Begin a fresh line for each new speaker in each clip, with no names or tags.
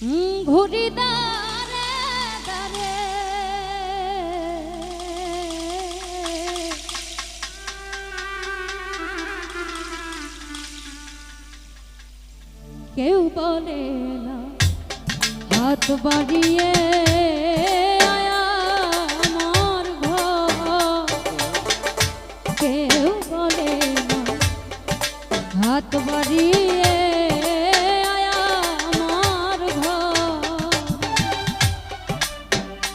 ঘুরি দারে। দারে কেউ বলে না, হাত বাড়িয়ে আমার ঘর। কেউ বলে না, হাত বাড়িয়ে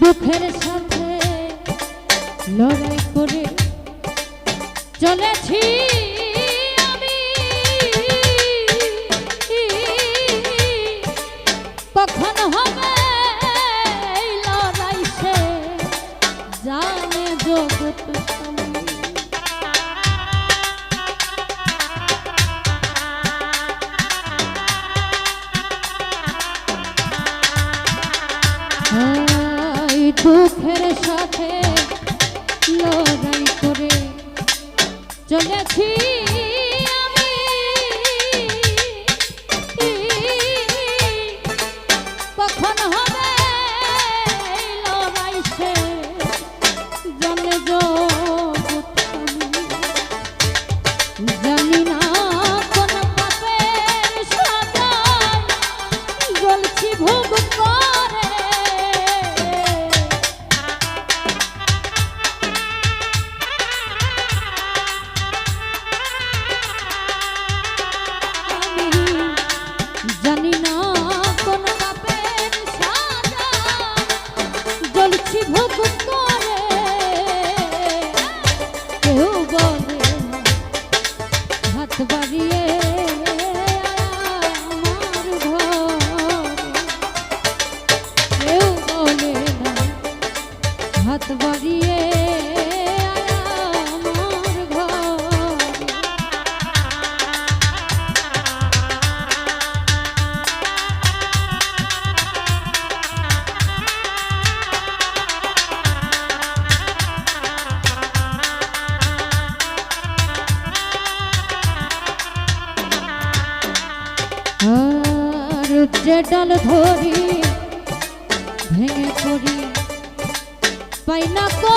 দুঃখের সাথে লড়াই করে চলেছি আমি। কখন হবে লড়াই সে জানে জগৎ সুখে বাড়ি জাল ধরি ভেঙে পড়ি পাইনা কো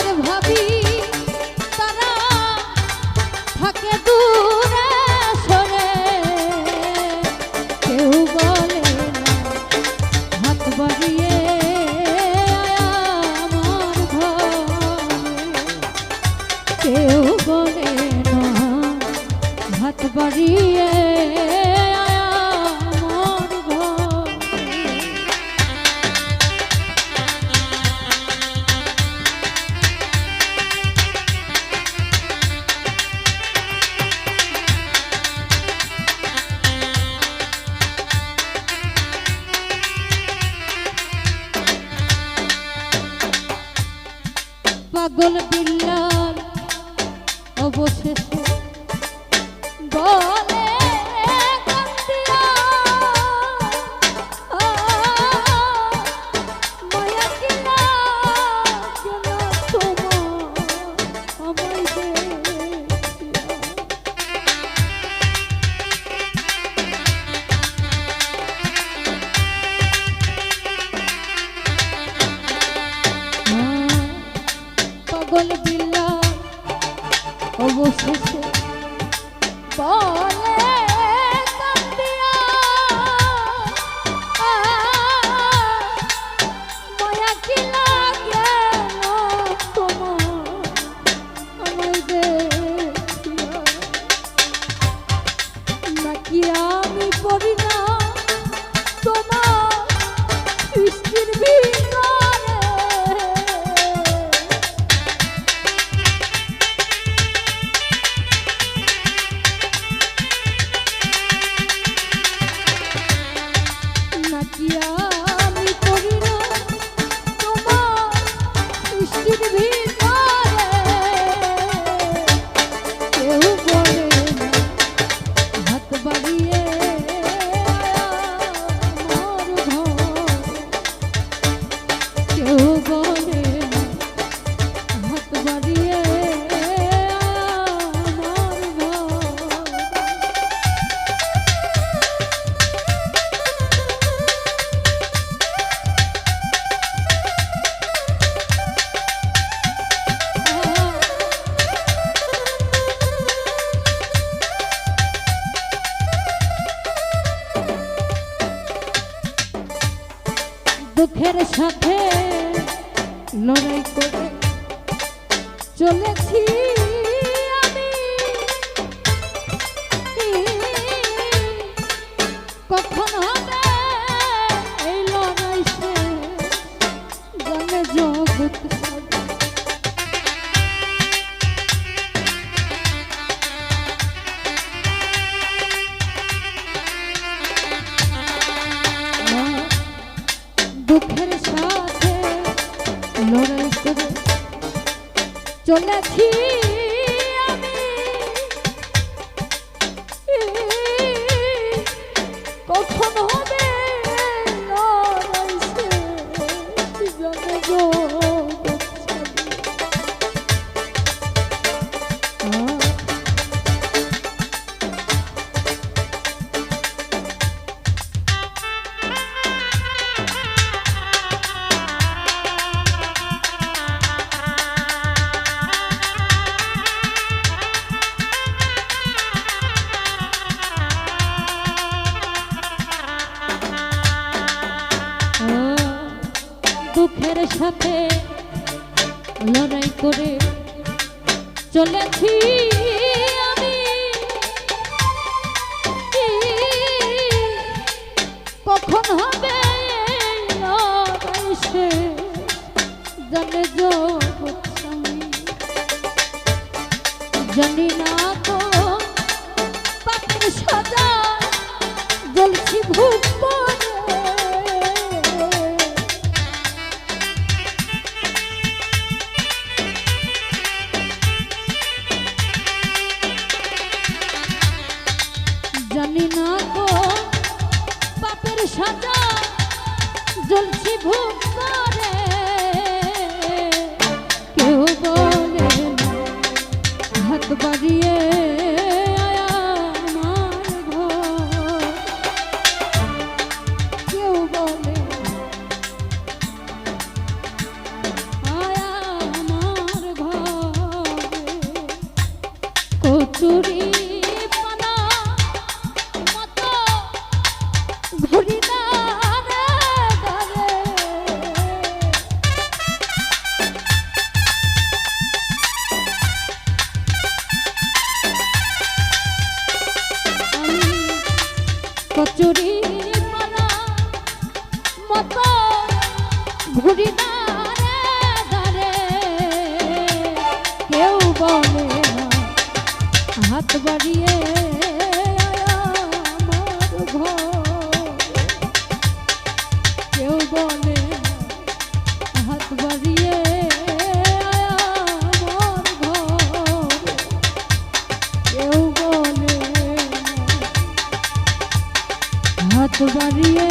Ou você se দিদি দুঃখের সাথে লড়াই করে চলেছি। দুঃখের সাথে লড়াই করে চলেছি আমি। কখন চলেছি আমি। কখন হবে জানে জানি না তো পাখির সাজা বলছি ভূপ সুরী বলে না হাত বাড়িয়ে